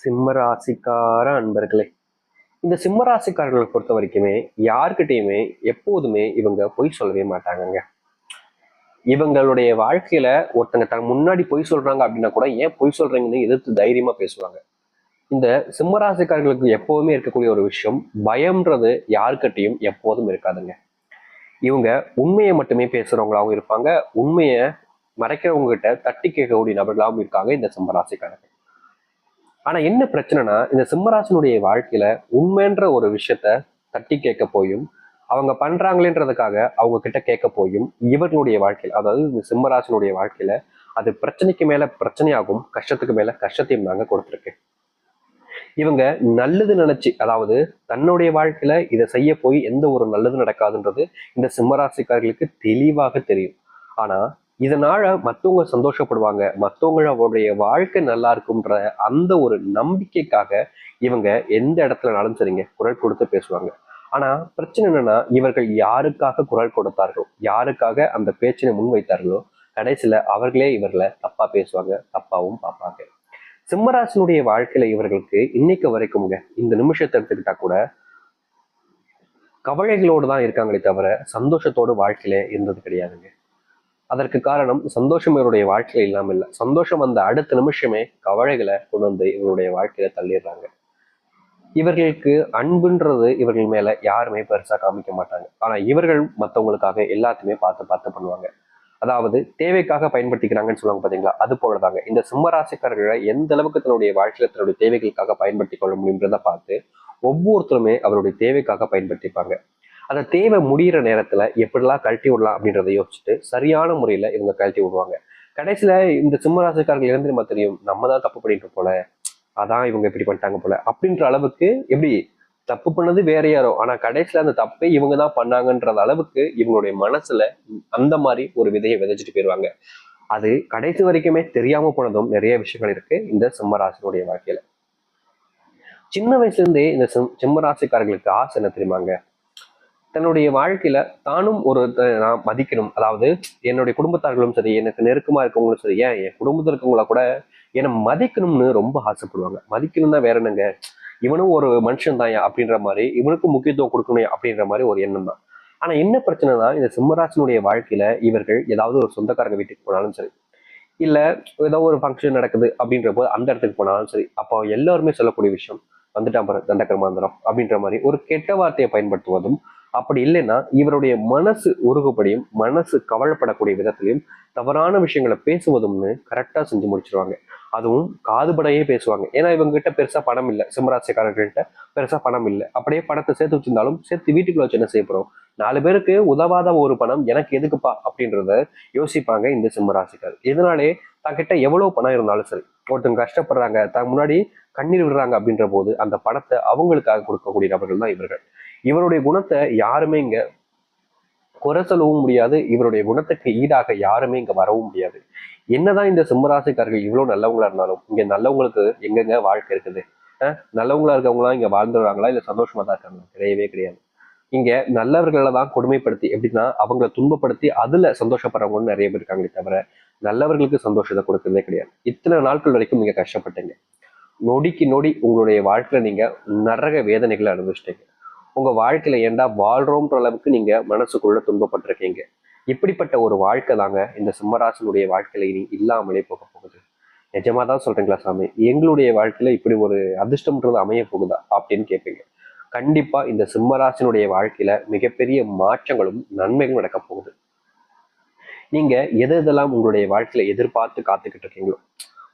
சிம்மராசிக்கார அன்பர்களே இந்த சிம்மராசிக்காரர்களை பொறுத்த வரைக்குமே யார்கிட்டயுமே எப்போதுமே இவங்க பொய் சொல்லவே மாட்டாங்கங்க. இவங்களுடைய வாழ்க்கையில ஒருத்தங்க தன் முன்னாடி பொய் சொல்றாங்க அப்படின்னா கூட ஏன் பொய் சொல்றீங்கன்னு எதிர்த்து தைரியமா பேசுவாங்க. இந்த சிம்மராசிக்காரர்களுக்கு எப்போதுமே இருக்கக்கூடிய ஒரு விஷயம் பயம்ன்றது யார்கிட்டயும் எப்போதும் இருக்காதுங்க. இவங்க உண்மையை மட்டுமே பேசுறவங்களாகவும் இருப்பாங்க உண்மையை மறைக்கிறவங்க கிட்ட தட்டி கேட்கக்கூடிய நபர்களாகவும் இருக்காங்க இந்த சிம்மராசிக்காரர்கள். ஆனா என்ன பிரச்சனைனா இந்த சிம்மராசனுடைய வாழ்க்கையில உண்மைன்ற ஒரு விஷயத்த தட்டி கேட்க போயும் அவங்க பண்றாங்களேன்றதுக்காக அவங்க கிட்ட கேட்க போயும் இவர்களுடைய வாழ்க்கையில் அதாவது இந்த சிம்மராசனுடைய வாழ்க்கையில அது பிரச்சனைக்கு மேல பிரச்சனையாகும் கஷ்டத்துக்கு மேல கஷ்டத்தையும் நாங்க கொடுத்துருக்கு. இவங்க நல்லது நினைச்சு அதாவது தன்னுடைய வாழ்க்கையில இதை செய்ய போய் எந்த ஒரு நல்லது நடக்காதுன்றது இந்த சிம்மராசிக்காரர்களுக்கு தெளிவாக தெரியும். ஆனா இதனால மற்றவங்க சந்தோஷப்படுவாங்க. மற்றவங்களுடைய வாழ்க்கை நல்லா இருக்கும்ன்ற அந்த ஒரு நம்பிக்கைக்காக இவங்க எந்த இடத்துலனாலும் சரிங்க குரல் கொடுத்து பேசுவாங்க. ஆனா பிரச்சனை என்னன்னா இவர்கள் யாருக்காக குரல் கொடுத்தார்களோ யாருக்காக அந்த பேச்சினை முன்வைத்தார்களோ கடைசியில அவர்களே இவர்களை தப்பா பேசுவாங்க தப்பாவும் பார்ப்பாங்க. சிம்மராசனுடைய வாழ்க்கையில இவர்களுக்கு இன்னைக்கு வரைக்கும்ங்க இந்த நிமிஷத்தை எடுத்துக்கிட்டா கூட கவலைகளோடு தான் இருக்காங்களே தவிர சந்தோஷத்தோடு வாழ்க்கையில இருந்தது கிடையாதுங்க. அதற்கு காரணம் சந்தோஷம் இவருடைய வாழ்க்கையில இல்லாமல் இல்லை. சந்தோஷம் அந்த அடுத்த நிமிஷமே கவலைகளை கொண்டு வந்து இவருடைய வாழ்க்கையில தள்ளிடுறாங்க. இவர்களுக்கு அன்புன்றது இவர்கள் மேல யாருமே பெருசா காமிக்க மாட்டாங்க. ஆனா இவர்கள் மற்றவங்களுக்காக எல்லாத்தையுமே பார்த்து பார்த்து பண்ணுவாங்க. அதாவது தேவைக்காக பயன்படுத்திக்கிறாங்கன்னு சொல்லுவாங்க பாத்தீங்களா? அது போலதாங்க. இந்த சிம்மராசிக்காரர்களை எந்த அளவுக்கு தன்னுடைய வாழ்க்கையில தன்னுடைய தேவைகளுக்காக பயன்படுத்தி கொள்ள முடியுன்றதை பார்த்து ஒவ்வொருத்தருமே அவருடைய தேவைக்காக பயன்படுத்திப்பாங்க. அந்த தேவை முடிகிற நேரத்துல எப்படிலாம் கழட்டி விடலாம் அப்படின்றத யோசிச்சுட்டு சரியான முறையில இவங்க கழட்டி விடுவாங்க. கடைசியில இந்த சிம்மராசிக்காரர்கள் இருந்து நம்ம தெரியும் நம்ம தான் தப்பு பண்ணிட்டு போல அதான் இவங்க இப்படி பண்ணிட்டாங்க போல அப்படின்ற அளவுக்கு எப்படி தப்பு பண்ணது வேற யாரோ ஆனா கடைசியில அந்த தப்பை இவங்க தான் பண்ணாங்கன்றது அளவுக்கு இவங்களுடைய மனசுல அந்த மாதிரி ஒரு விதையை விதைச்சிட்டு போயிடுவாங்க அது கடைசி வரைக்குமே தெரியாம போனதும் நிறைய விஷயங்கள் இருக்கு இந்த சிம்மராசினுடைய வாழ்க்கையில. சின்ன வயசுல இருந்தே இந்த சிம் சிம்மராசிக்காரர்களுக்கு ஆசை என்ன தெரியுமாங்க? தன்னுடைய வாழ்க்கையில தானும் ஒரு நான் மதிக்கணும். அதாவது என்னுடைய குடும்பத்தார்களும் சரி எனக்கு நெருக்கமா இருக்கவங்களும் சரி ஏன் என் குடும்பத்தில் இருக்கவங்கள கூட என்னை மதிக்கணும்னு ரொம்ப ஆசைப்படுவாங்க. மதிக்கணும் தான் வேற என்னங்க? இவனும் ஒரு மனுஷன் தான் அப்படின்ற மாதிரி இவனுக்கும் முக்கியத்துவம் கொடுக்கணும் அப்படின்ற மாதிரி ஒரு எண்ணம் தான். ஆனா என்ன பிரச்சனைனா இந்த சிம்மராசனுடைய வாழ்க்கையில இவர்கள் ஏதாவது ஒரு சொந்தக்காரங்க வீட்டுக்கு போனாலும் சரி இல்ல ஏதோ ஒரு ஃபங்க்ஷன் நடக்குது அப்படின்ற போது அந்த இடத்துக்கு போனாலும் சரி அப்போ எல்லாருமே சொல்லக்கூடிய விஷயம் வந்துட்டான் பாரு தண்டகர்மாந்திரம் அப்படின்ற மாதிரி ஒரு கெட்ட வார்த்தையை பயன்படுத்துவதும் அப்படி இல்லைன்னா இவருடைய மனசு உருகுபடியும் மனசு கவலைப்படக்கூடிய விதத்திலையும் தவறான விஷயங்களை பேசுவதும்னு கரெக்டாக செஞ்சு முடிச்சிருவாங்க. அதுவும் காதுபடையே பேசுவாங்க. ஏன்னா இவங்க கிட்ட பெருசா பணம் இல்லை. சிம்மராசிக்காரர்கள்ட்ட பெருசா பணம் இல்லை. அப்படியே பணத்தை சேர்த்து வச்சிருந்தாலும் சேர்த்து வீட்டுக்குள்ள வச்சு என்ன செய்ய போறோம்? நாலு பேருக்கு உதவாத ஒரு பணம் எனக்கு எதுக்குப்பா? அப்படின்றத யோசிப்பாங்க இந்த சிம்மராசிக்கார். இதனாலே தங்கிட்ட எவ்வளவு பணம் இருந்தாலும் சரி ஒருத்தங்க கஷ்டப்படுறாங்க தன் முன்னாடி கண்ணீர் விடுறாங்க அப்படின்ற போது அந்த பணத்தை அவங்களுக்காக கொடுக்கக்கூடிய நபர்கள் தான் இவர்கள். இவருடைய குணத்தை யாருமே இங்க குறை சொல்லவும் முடியாது. இவருடைய குணத்துக்கு ஈடாக யாருமே இங்க வரவும் முடியாது. என்னதான் இந்த சிம்மராசிக்காரர்கள் இவ்வளவு நல்லவங்களா இருந்தாலும் இங்க நல்லவங்களுக்கு எங்கெங்க வாழ்க்கை இருக்குது? நல்லவங்களா இருக்கவங்களாம் இங்க வாழ்ந்துடுறாங்களா? இல்ல சந்தோஷமா தான் இருக்காங்களா? கிடையவே கிடையாது. இங்க நல்லவர்களை தான் கொடுமைப்படுத்தி எப்படின்னா அவங்கள துன்பப்படுத்தி அதுல சந்தோஷப்படுறவங்கன்னு நிறைய பேர் இருக்காங்களே தவிர நல்லவர்களுக்கு சந்தோஷத்தை கொடுக்கறதே கிடையாது. இத்தனை நாட்கள் வரைக்கும் நீங்க கஷ்டப்பட்டீங்க. நொடிக்கு நொடி உங்களுடைய வாழ்க்கையில நீங்க நரக வேதனைகளை அனுபவிச்சிட்டீங்க. உங்க வாழ்க்கையில ஏண்டா வாழ்கிறோன்ற அளவுக்கு நீங்கள் மனசுக்குள்ளே துன்பப்பட்டிருக்கீங்க? இப்படிப்பட்ட ஒரு வாழ்க்கை தாங்க இந்த சிம்மராசனுடைய வாழ்க்கையில இனி இல்லாமலே போக போகுது. நிஜமா தான் சொல்றீங்களா சாமி? எங்களுடைய வாழ்க்கையில் இப்படி ஒரு அதிர்ஷ்டம்ன்றது அமைய போகுதா அப்படின்னு கேட்பீங்க கண்டிப்பாக இந்த சிம்மராசினுடைய வாழ்க்கையில மிகப்பெரிய மாற்றங்களும் நன்மைகளும் நடக்க போகுது. நீங்கள் எது எதெல்லாம் உங்களுடைய வாழ்க்கையில எதிர்பார்த்து காத்துக்கிட்டு இருக்கீங்களோ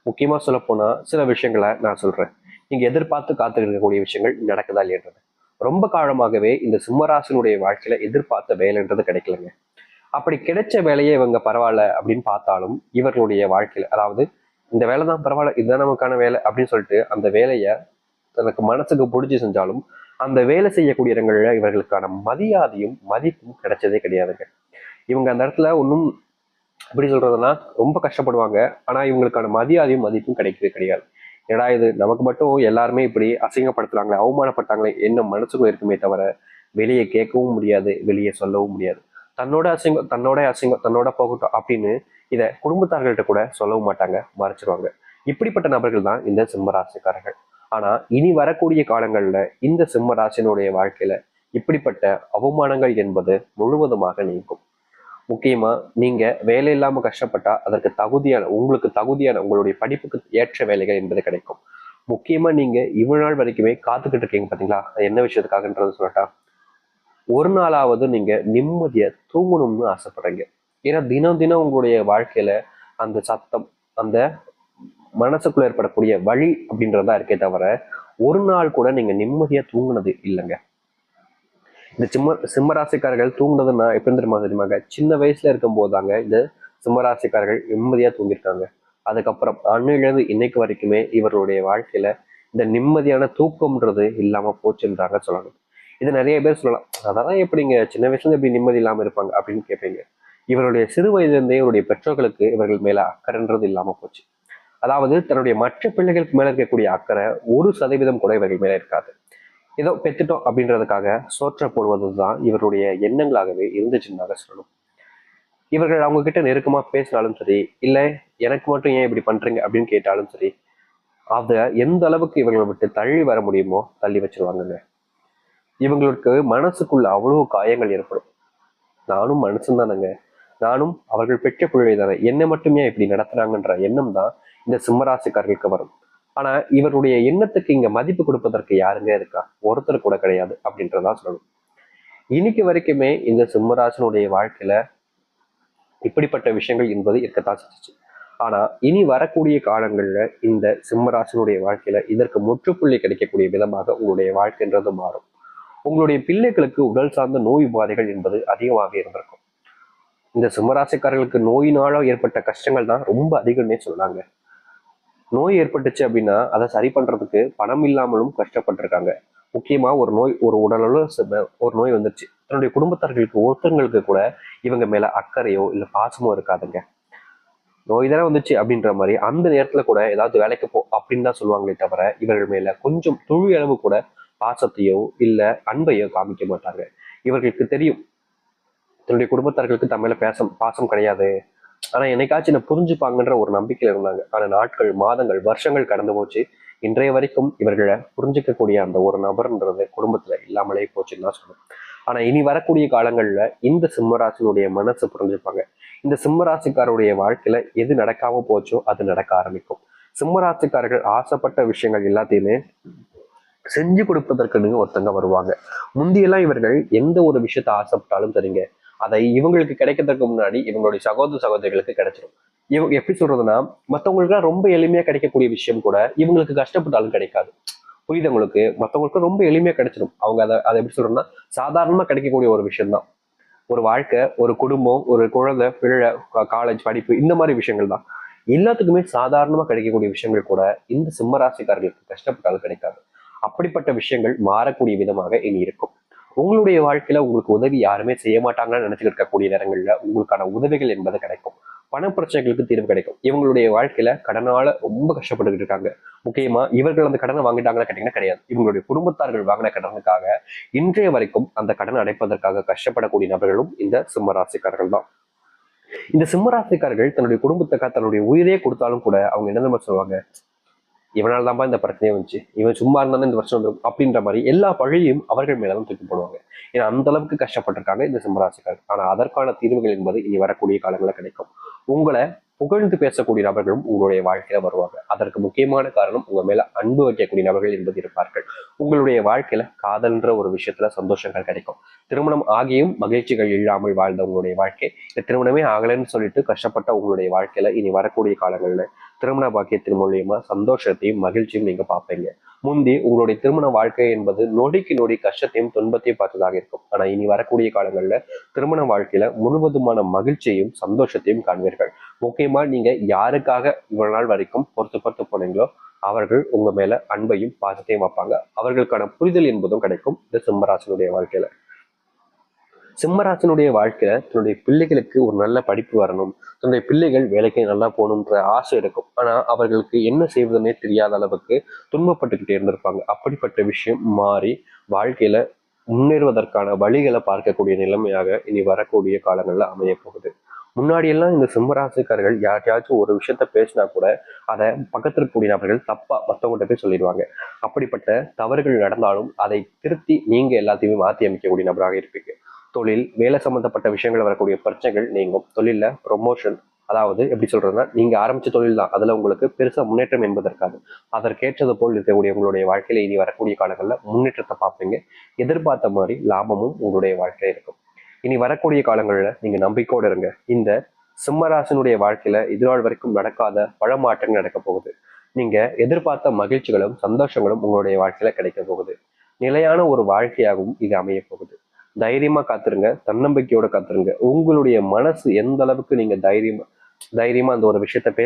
முக்கியமா சொல்லப்போனால் சில விஷயங்களை நான் சொல்கிறேன் நீங்கள் எதிர்பார்த்து காத்துக்கிட்டு இருக்கக்கூடிய விஷயங்கள் நடக்குதா இல்லைன்றது ரொம்ப காலமாகவே இந்த சிம்மராசனுடைய வாழ்க்கையில எதிர்பார்த்த வேலைன்றது கிடைக்கலங்க. அப்படி கிடைச்ச வேலையை இவங்க பரவாயில்ல அப்படின்னு பார்த்தாலும் இவர்களுடைய வாழ்க்கையில அதாவது இந்த வேலை தான் பரவாயில்ல இதுதான் நமக்கான வேலை அப்படின்னு சொல்லிட்டு அந்த வேலையை தனக்கு மனசுக்கு பிடிச்சி செஞ்சாலும் அந்த வேலை செய்யக்கூடிய இடங்கள்ல இவர்களுக்கான மரியாதையும் மதிப்பும் கிடைச்சதே கிடையாதுங்க. இவங்க அந்த இடத்துல ஒன்றும் எப்படி சொல்றதுன்னா ரொம்ப கஷ்டப்படுவாங்க. ஆனால் இவங்களுக்கான மரியாதையும் மதிப்பும் கிடைக்கவே கிடையாது. ஏடா இது நமக்கு மட்டும் எல்லாருமே இப்படி அசிங்கப்படுத்துறாங்களே அவமானப்பட்டாங்களே என்ன மனசுக்குள்ள இருக்குமே தவிர வெளியே கேட்கவும் முடியாது வெளியே சொல்லவும் முடியாது. தன்னோட அசிங்கம் தன்னோட அசிங்கம் தன்னோட போகட்டும் அப்படின்னு இதை குடும்பத்தார்கள்ட்ட கூட சொல்லவும் மாட்டாங்க மறைச்சிருவாங்க. இப்படிப்பட்ட நபர்கள் தான் இந்த சிம்மராசிக்காரர்கள். ஆனா இனி வரக்கூடிய காலங்கள்ல இந்த சிம்மராசினுடைய வாழ்க்கையில இப்படிப்பட்ட அவமானங்கள் என்பது முழுவதுமாக நீங்கும். முக்கியமாக நீங்கள் வேலை இல்லாமல் கஷ்டப்பட்டால் அதற்கு தகுதியான உங்களுக்கு தகுதியான உங்களுடைய படிப்புக்கு ஏற்ற வேலைகள் என்பது கிடைக்கும். முக்கியமாக நீங்கள் இவ்வளவு நாள் வரைக்குமே காத்துக்கிட்டு இருக்கீங்க பார்த்தீங்களா அது என்ன விஷயத்துக்காகன்றது சொல்லட்டா? ஒரு நாளாவது நீங்கள் நிம்மதியை தூங்கணும்னு ஆசைப்படுறீங்க. ஏன்னா தினம் தினம் உங்களுடைய வாழ்க்கையில் அந்த சத்தம் அந்த மனசுக்குள்ள ஏற்படக்கூடிய வழி அப்படின்றதா இருக்கே தவிர ஒரு நாள் கூட நீங்கள் நிம்மதியாக தூங்குனது இல்லைங்க. இந்த சிம்ம சிம்மராசிக்காரர்கள் தூங்குனதுன்னா எப்படி தெரியுமா தெரியுமாங்க? சின்ன வயசுல இருக்கும் போதாங்க இந்த சிம்மராசிக்காரர்கள் நிம்மதியா தூங்கியிருக்காங்க. அதுக்கப்புறம் அன்னிலிருந்து இன்னைக்கு வரைக்குமே இவர்களுடைய வாழ்க்கையில இந்த நிம்மதியான தூக்கம்ன்றது இல்லாம போச்சுன்றாங்க சொல்லணும். இது நிறைய பேர் சொல்லலாம். அதெல்லாம் எப்படிங்க? சின்ன வயசுல இருந்து எப்படி நிம்மதி இல்லாம இருப்பாங்க அப்படின்னு கேட்பீங்க. இவருடைய சிறு வயதிலிருந்தே இவருடைய பெற்றோர்களுக்கு இவர்கள் மேல அக்கறைன்றது இல்லாம போச்சு. அதாவது தன்னுடைய மற்ற பிள்ளைகளுக்கு மேல இருக்கக்கூடிய அக்கறை ஒரு சதவீதம் கூட இவர்கள் மேல இருக்காது. ஏதோ பெத்துட்டோம் அப்படின்றதுக்காக சோற்ற போடுவது தான் இவருடைய எண்ணங்களாகவே இருந்துச்சுன்னாக சொல்லணும். இவர்கள் அவங்க கிட்ட நெருக்கமா பேசினாலும் சரி இல்லை எனக்கு மட்டும் ஏன் இப்படி பண்றீங்க அப்படின்னு கேட்டாலும் சரி அதை எந்த அளவுக்கு இவங்களை விட்டு தள்ளி வர முடியுமோ தள்ளி வச்சிருவாங்கங்க. இவங்களுக்கு மனசுக்குள்ள அவ்வளவு காயங்கள் ஏற்படும். நானும் மனுஷன் தானேங்க. நானும் அவர்கள் பெற்ற பிள்ளை தானே. என்னை மட்டுமே இப்படி நடத்துறாங்கன்ற எண்ணம் தான் இந்த சிம்மராசிக்காரர்களுக்கு வரும். ஆனா இவருடைய எண்ணத்துக்கு இங்க மதிப்பு கொடுப்பதற்கு யாருங்க இருக்கா? ஒருத்தர் கூட கிடையாது அப்படின்றதான் சொல்லணும். இன்னைக்கு வரைக்குமே இந்த சிம்மராசனுடைய வாழ்க்கையில இப்படிப்பட்ட விஷயங்கள் என்பது இருக்கத்தான் செஞ்சுச்சு ஆனா இனி வரக்கூடிய காலங்கள்ல இந்த சிம்மராசனுடைய வாழ்க்கையில இதற்கு முற்றுப்புள்ளி கிடைக்கக்கூடிய விதமாக உங்களுடைய வாழ்க்கைன்றது மாறும். உங்களுடைய பிள்ளைகளுக்கு உடல் சார்ந்த நோய் உபாதைகள் என்பது அதிகமாக இருந்திருக்கும். இந்த சிம்மராசிக்காரர்களுக்கு நோயினால ஏற்பட்ட கஷ்டங்கள் தான் ரொம்ப அதிகம்னே சொன்னாங்க நோய் ஏற்பட்டுச்சு அப்படின்னா அதை சரி பண்றதுக்கு பணம் இல்லாமலும் கஷ்டப்பட்டிருக்காங்க. முக்கியமா ஒரு நோய் ஒரு உடலுள்ள ஒரு நோய் வந்துருச்சு. தன்னுடைய குடும்பத்தார்களுக்கு ஒருத்தங்களுக்கு கூட இவங்க மேல அக்கறையோ இல்லை பாசமோ இருக்காதுங்க. நோய் தானே வந்துச்சு அப்படின்ற மாதிரி அந்த நேரத்துல கூட ஏதாவது வேலைக்கு போ அப்படின்னு தான் சொல்லுவாங்களே தவிர இவர்கள் மேல கொஞ்சம் துளி அளவு கூட பாசத்தையோ இல்லை அன்பையோ காமிக்க மாட்டாங்க. இவர்களுக்கு தெரியும். தன்னுடைய குடும்பத்தார்களுக்கு தம் பேசம் பேச பாசம் கிடையாது. ஆனா என்னைக்காச்சும் என்ன புரிஞ்சுப்பாங்கன்ற ஒரு நம்பிக்கையில இருந்தாங்க. ஆனால் நாட்கள் மாதங்கள் வருஷங்கள் கடந்து போச்சு. இன்றைய வரைக்கும் இவர்களை புரிஞ்சுக்கக்கூடிய அந்த ஒரு நபர்ன்றது குடும்பத்துல இல்லாமலே போச்சுன்னு தான் சொல்லணும். ஆனா இனி வரக்கூடிய காலங்கள்ல இந்த சிம்மராசினுடைய மனசு புரிஞ்சுப்பாங்க. இந்த சிம்மராசிக்காரருடைய வாழ்க்கையில எது நடக்காம போச்சோ அது நடக்க ஆரம்பிக்கும். சிம்மராசிக்காரர்கள் ஆசைப்பட்ட விஷயங்கள் எல்லாத்தையுமே செஞ்சு கொடுப்பதற்குன்னு ஒருத்தங்க வருவாங்க. முந்தியெல்லாம் இவர்கள் எந்த ஒரு விஷயத்த ஆசைப்பட்டாலும் சரிங்க. அதை இவங்களுக்கு கிடைக்கிறதுக்கு முன்னாடி இவங்களுடைய சகோதர சகோதரிகளுக்கு கிடைச்சிடும் இவங்க எப்படி சொல்றதுன்னா மற்றவங்களுக்குலாம் ரொம்ப எளிமையா கிடைக்கக்கூடிய விஷயம் கூட இவங்களுக்கு கஷ்டப்பட்டாலும் கிடைக்காது. புரியுது உங்களுக்கு? மற்றவங்களுக்கு ரொம்ப எளிமையா கிடைச்சிடும் அவங்க அதை அதை எப்படி சொல்றோம்னா சாதாரணமா கிடைக்கக்கூடிய ஒரு விஷயம் தான் ஒரு வாழ்க்கை ஒரு குடும்பம் ஒரு குழந்தை பிள்ளை காலேஜ் படிப்பு இந்த மாதிரி விஷயங்கள் தான். எல்லாத்துக்குமே சாதாரணமா கிடைக்கக்கூடிய விஷயங்கள் கூட இந்த சிம்மராசிக்காரர்களுக்கு கஷ்டப்பட்டாலும் கிடைக்காது. அப்படிப்பட்ட விஷயங்கள் மாறக்கூடிய விதமாக இனி இருக்கும். உங்களுடைய வாழ்க்கையில உங்களுக்கு உதவி யாருமே செய்ய மாட்டாங்கன்னு நினைச்சுட்டு இருக்கக்கூடிய நேரங்களில் உங்களுக்கான உதவிகள் என்பது கிடைக்கும். பண பிரச்சனைகளுக்கு தீர்வு கிடைக்கும். இவங்களுடைய வாழ்க்கையில கடனால ரொம்ப கஷ்டப்பட்டுக்கிட்டு இருக்காங்க. முக்கியமா இவர்கள் அந்த கடனை வாங்கிட்டாங்கன்னு கேட்டீங்கன்னா கிடையாது. இவங்களுடைய குடும்பத்தார்கள் வாங்கின கடனுக்காக இன்றைய வரைக்கும் அந்த கடனை அடைப்பதற்காக கஷ்டப்படக்கூடிய நபர்களும் இந்த சிம்மராசிக்காரர்கள் தான். இந்த சிம்மராசிக்காரர்கள் தன்னுடைய குடும்பத்துக்காக தன்னுடைய உயிரே கொடுத்தாலும் கூட அவங்க என்ன சொல்லுவாங்க? இவனால் தான்ப்பா இந்த பிரச்சனையே வந்துச்சு. இவன் சும்மா இருந்தாலும் இந்த வருஷம் வந்துடும் அப்படின்ற மாதிரி எல்லா பழியும் அவர்கள் மேலே தான் தூக்கி போடுவாங்க. ஏன்னா அந்த அளவுக்கு கஷ்டப்பட்டிருக்காங்க இந்த சிம்மராசிக்காரர். ஆனா அதற்கான தீர்வுகள் என்பது இனி வரக்கூடிய காலங்களில் கிடைக்கும். உங்களை புகழ்ந்து பேசக்கூடிய நபர்களும் உங்களுடைய வாழ்க்கையில வருவாங்க. அதற்கு முக்கியமான காரணம் உங்க மேல அன்பு வைக்கக்கூடிய நபர்கள் என்பது இருப்பார்கள். உங்களுடைய வாழ்க்கையில காதல்ன்ற ஒரு விஷயத்துல சந்தோஷங்கள் கிடைக்கும். திருமணம் ஆகியும் மகிழ்ச்சிகள் இல்லாமல் வாழ்ந்த உங்களுடைய வாழ்க்கை. இந்த திருமணமே ஆகலைன்னு சொல்லிட்டு கஷ்டப்பட்ட உங்களுடைய வாழ்க்கையில இனி வரக்கூடிய காலங்கள்ல திருமண பாக்கியத்தின் மூலியமா சந்தோஷத்தையும் மகிழ்ச்சியும் நீங்க பார்ப்பீங்க. முந்தி உங்களுடைய திருமண வாழ்க்கை என்பது நொடிக்கு நொடி கஷ்டத்தையும் துன்பத்தையும் பார்த்ததாக இருக்கும். ஆனா இனி வரக்கூடிய காலங்கள்ல திருமண வாழ்க்கையில முழுவதுமான மகிழ்ச்சியையும் சந்தோஷத்தையும் காண்பீர்கள். முக்கியமா நீங்க யாருக்காக இவ்வளவு நாள் வரைக்கும் பொறுத்து பொறுத்து போனீங்களோ அவர்கள் உங்க மேல அன்பையும் பாசத்தையும் வைப்பாங்க. அவர்களுக்கான புரிதல் என்பதும் கிடைக்கும். இந்த சிம்மராசனுடைய வாழ்க்கையில. சிம்மராசனுடைய வாழ்க்கையில தன்னுடைய பிள்ளைகளுக்கு ஒரு நல்ல படிப்பு வரணும். தன்னுடைய பிள்ளைகள் வேலைக்கு நல்லா போகணுன்ற ஆசை இருக்கும். ஆனா அவர்களுக்கு என்ன செய்வதுன்னே தெரியாத அளவுக்கு துன்பப்பட்டுக்கிட்டே இருந்திருப்பாங்க. அப்படிப்பட்ட விஷயம் மாறி வாழ்க்கையில முன்னேறுவதற்கான வழிகளை பார்க்கக்கூடிய நிலைமையாக இனி வரக்கூடிய காலங்கள்ல அமைய போகுது முன்னாடியெல்லாம் இந்த சிம்மராசிக்காரர்கள் யார்கிட்டயாச்சும் ஒரு விஷயத்த பேசினா கூட அதை பக்கத்தில் இருக்கக்கூடிய நபர்கள் தப்பா மற்றவங்கள்ட்ட போய் சொல்லிடுவாங்க. அப்படிப்பட்ட தவறுகள் நடந்தாலும் அதை திருத்தி நீங்க எல்லாத்தையுமே மாற்றி அமைக்கக்கூடிய நபராக இருப்பீங்க. தொழில் வேலை சம்மந்தப்பட்ட விஷயங்கள் வரக்கூடிய பிரச்சனைகள் நீங்கும். தொழிலில் ப்ரொமோஷன் அதாவது எப்படி சொல்றதுன்னா நீங்க ஆரம்பிச்ச தொழில் தான். அதுல உங்களுக்கு பெருசா முன்னேற்றம் என்பதற்காக. அதற்கேற்றது போல் இருக்கக்கூடிய உங்களுடைய வாழ்க்கையில இனி வரக்கூடிய காலங்களில் முன்னேற்றத்தை பார்ப்பீங்க. எதிர்பார்த்த மாதிரி லாபமும் உங்களுடைய வாழ்க்கையில இருக்கும். இனி வரக்கூடிய காலங்களில் நீங்க நம்பிக்கையோடு இருங்க. இந்த சிம்மராசனுடைய வாழ்க்கையில இதுநாள் வரைக்கும் நடக்காத பல மாற்றங்கள் நடக்க போகுது. நீங்க எதிர்பார்த்த மகிழ்ச்சிகளும் சந்தோஷங்களும் உங்களுடைய வாழ்க்கையில கிடைக்க போகுது. நிலையான ஒரு வாழ்க்கையாகவும் இது அமைய போகுது. தைரியமா காத்துருங்க தன்னம்பிக்கையோட காத்துருங்க. உங்களுடைய மனசு எந்த அளவுக்கு நீங்க தைரியமா தைரியமா அந்த ஒரு விஷயத்த பேச